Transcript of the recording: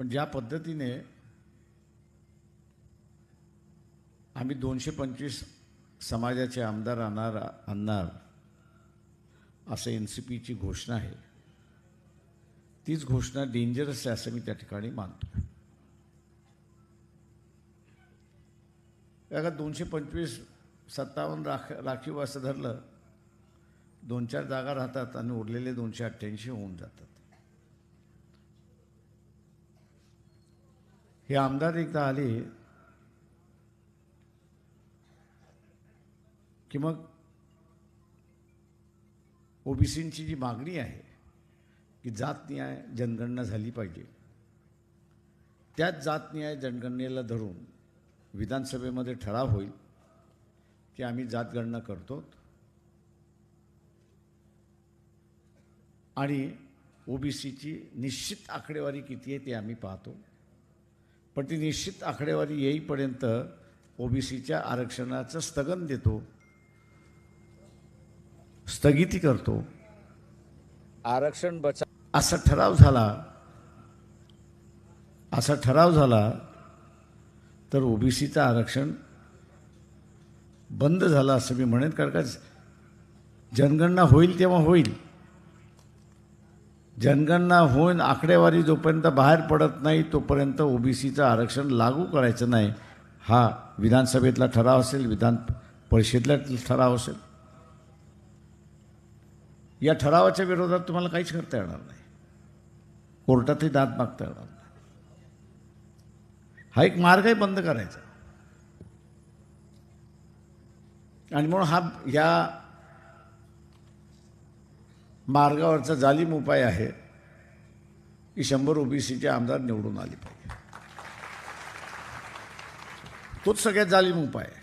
पण ज्या पद्धतीने आम्ही दोनशे पंचवीस समाजाचे आमदार आणणार आणणार असं एन सी पीची घोषणा आहे तीच घोषणा डेंजरस आहे असं मी त्या ठिकाणी मानतो का दोनशे पंचवीस सत्तावन्न राख राखीव असं धरलं दोन चार जागा राहतात आणि उरलेले दोनशे अठ्ठ्याऐंशी होऊन जातात. हे आमदार एकदा आले की मग ओबीसींची जी मागणी आहे की जात न्याय जनगणना झाली पाहिजे त्याच जात न्याय जनगणनेला धरून विधानसभेमध्ये ठराव होईल की आम्ही जातगणना करतो आणि ओबीसीची निश्चित आकडेवारी किती आहे ते आम्ही पाहतो. पण ती निश्चित आकडेवारी येईपर्यंत ओबीसीच्या आरक्षणाचं स्थगन देतो स्थगिती करतो. आरक्षण बचा असा ठराव झाला असा ठराव झाला तर ओबीसीचं आरक्षण बंद झालं असं मी म्हणेन कारण का जनगणना होईल तेव्हा होईल. जनगणना होऊन आकडेवारी जोपर्यंत बाहेर पडत नाही तोपर्यंत ओबीसीचं आरक्षण लागू करायचं नाही. हा विधानसभेतला ठराव असेल विधान परिषदेतला ठराव असेल. या ठरावाच्या विरोधात तुम्हाला काहीच करता येणार नाही. कोर्टातही दात मागता येणार नाही. हा एक मार्गही बंद करायचा. आणि म्हणून हा या मार्गावरचा जालीम उपाय आहे की शंभर ओबीसीचे आमदार निवडून आले पाहिजे. तोच सगळ्यात जालीम उपाय आहे.